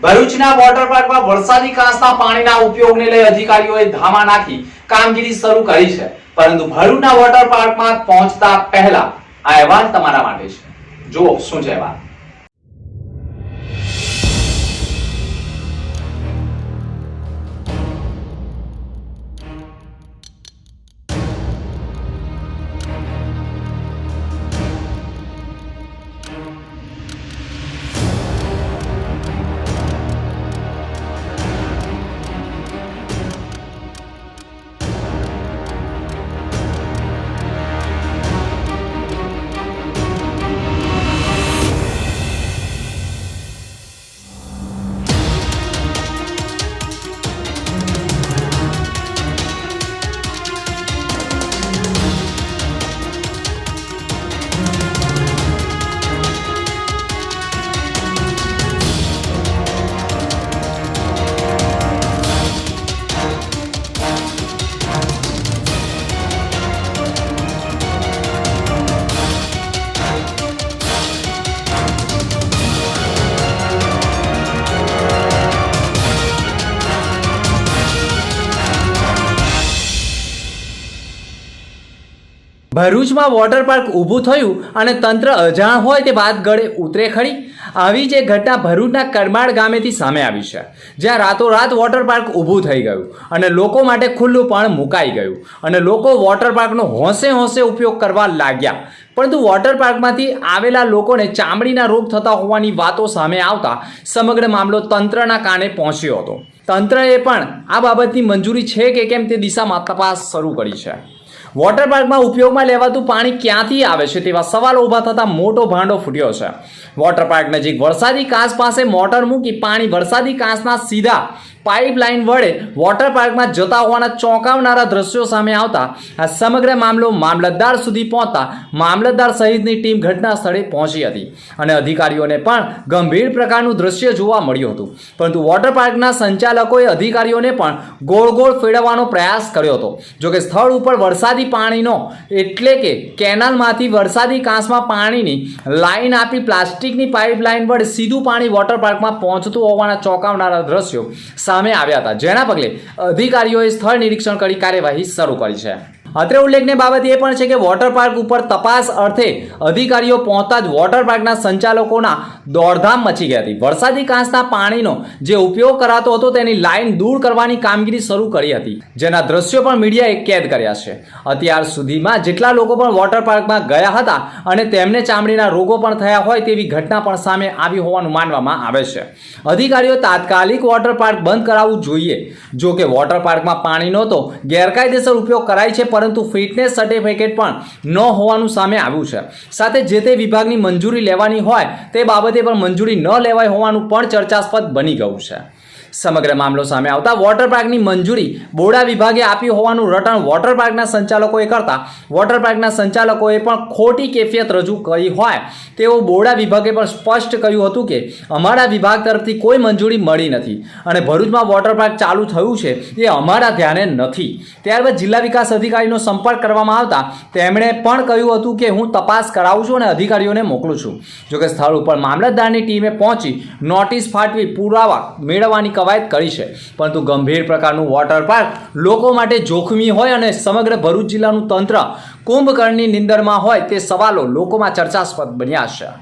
ભરૂચના વોટર પાર્કમાં વરસાદી કાંસના પાણીના ઉપયોગને લઈ અધિકારીઓએ ધામા નાખી કામગીરી શરૂ કરી છે. પરંતુ ભરૂચના વોટર પાર્કમાં પહોંચતા પહેલા આ અહેવાલ તમારા માટે છે. જુઓ શું છે અહેવાલ. ભરૂચમાં વોટર પાર્ક ઊભું થયું અને તંત્ર અજાણ હોય તે વાત ગળે ઉતરે ખરી? આવી જે ઘટના ભરૂચના કરમાળ ગામેથી સામે આવી છે, જ્યાં રાતોરાત વોટર પાર્ક ઊભું થઈ ગયું અને લોકો માટે ખુલ્લું પણ મુકાઈ ગયું અને લોકો વોટર પાર્કનો હોંશે હોંશે ઉપયોગ કરવા લાગ્યા. પરંતુ વોટર પાર્કમાંથી આવેલા લોકોને ચામડીના રોગ થતા હોવાની વાતો સામે આવતા સમગ્ર મામલો તંત્રના કાને પહોંચ્યો હતો. તંત્રએ પણ આ બાબતની મંજૂરી છે કે કેમ તે દિશામાં તપાસ શરૂ કરી છે? વોટર પાર્કમાં ઉપયોગમાં લેવાતું પાણી ક્યાંથી આવે છે તેવા સવાલો ઊભા થતા મોટો ભાંડો ફૂટ્યો છે. વોટર પાર્ક નજીક વરસાદી કાંસ પાસે મોટર મૂકી પાણી વરસાદી કાંસના સીધા પાઇપલાઇન વડે વોટર પાર્કમાં જતા હોવાના ચોંકાવનારા દ્રશ્યો સામે આવતા આ સમગ્ર મામલો મામલતદાર સુધી પહોંચતા મામલતદાર સહિતની ટીમ ઘટના સ્થળે પહોંચી હતી અને અધિકારીઓને પણ ગંભીર પ્રકારનું દ્રશ્ય જોવા મળ્યું હતું. પરંતુ વોટર પાર્કના સંચાલકોએ અધિકારીઓને પણ ગોળ ગોળ ફેરવવાનો પ્રયાસ કર્યો હતો. જોકે સ્થળ ઉપર વરસાદી પાણીનો એટલે કે કેનાલમાંથી વરસાદી કાંસમાં પાણીની લાઇન આપી પ્લાસ્ટિકની પાઇપલાઇન વડે સીધું પાણી વોટર પાર્કમાં પહોંચતું હોવાના ચોંકાવનારા દ્રશ્યો સામે આવ્યા હતા. જેના પગલે અધિકારીઓએ સ્થળ નિરીક્ષણ કરી કાર્યવાહી શરૂ કરી છે. અત્રે ઉલ્લેખનીય બાબત એ પણ છે કે વોટર પાર્ક ઉપર તપાસ અર્થે અધિકારીઓ પહોંચતા જ વોટર પાર્કના સંચાલકોના દોડધામ મચી ગઈ હતી. વરસાદી કાંસના પાણીનો જે ઉપયોગ કરાતો હતો તેની લાઈન દૂર કરવાની કામગીરી શરૂ કરી હતી. જેના દ્રશ્યો પણ મીડિયાએ કેદ કર્યા છે. અત્યાર સુધીમાં જેટલા લોકો પણ વોટર પાર્કમાં ગયા હતા અને તેમને ચામડીના રોગો પણ થયા હોય તેવી ઘટના પણ સામે આવી હોવાનું માનવામાં આવે છે. અધિકારીઓ તાત્કાલિક વોટર પાર્ક બંધ કરાવવું જોઈએ. જો કે વોટર પાર્કમાં પાણી નહોતો, ગેરકાયદેસર ઉપયોગ કરાય છે પરંતુ ફિટનેસ સર્ટિફિકેટ પણ ન હોવાનું સામે આવ્યું છે. સાથે જે તે વિભાગની મંજૂરી લેવાની હોય તે બાબતે પણ મંજૂરી ન લેવાય હોવાનું પણ ચર્ચાસ્પદ બની ગયું છે. સમગ્ર મામલો સામે આવતા વોટર પાર્કની મંજૂરી બોડા વિભાગે આપી હોવાનું રટણ વોટર પાર્કના સંચાલકોએ કરતા. વોટર પાર્કના સંચાલકોએ પણ ખોટી કેફિયત રજૂ કરી હોય. તેવું બોડા વિભાગે પણ સ્પષ્ટ કહ્યું હતું કે અમારા વિભાગ તરફથી કોઈ મંજૂરી મળી નથી અને ભરૂચમાં વોટર પાર્ક ચાલુ થયું છે એ અમારા ધ્યાને નથી. ત્યારબાદ જિલ્લા વિકાસ અધિકારીનો સંપર્ક કરવામાં આવતા તેમણે પણ કહ્યું હતું કે હું તપાસ કરાવું છું અને અધિકારીઓને મોકલું છું. જોકે સ્થળ ઉપર મામલતદારની ટીમે પહોંચી નોટિસ ફાટવી પુરાવા મેળવવાની કવાયત કરી છે. પરંતુ ગંભીર પ્રકારનું વોટર પાર્ક લોકો માટે જોખમી હોય અને સમગ્ર ભરૂચ જિલ્લાનું તંત્ર કુંભકર્ણની નિંદરમાં હોય તે સવાલો લોકોમાં ચર્ચાસ્પદ બન્યા છે.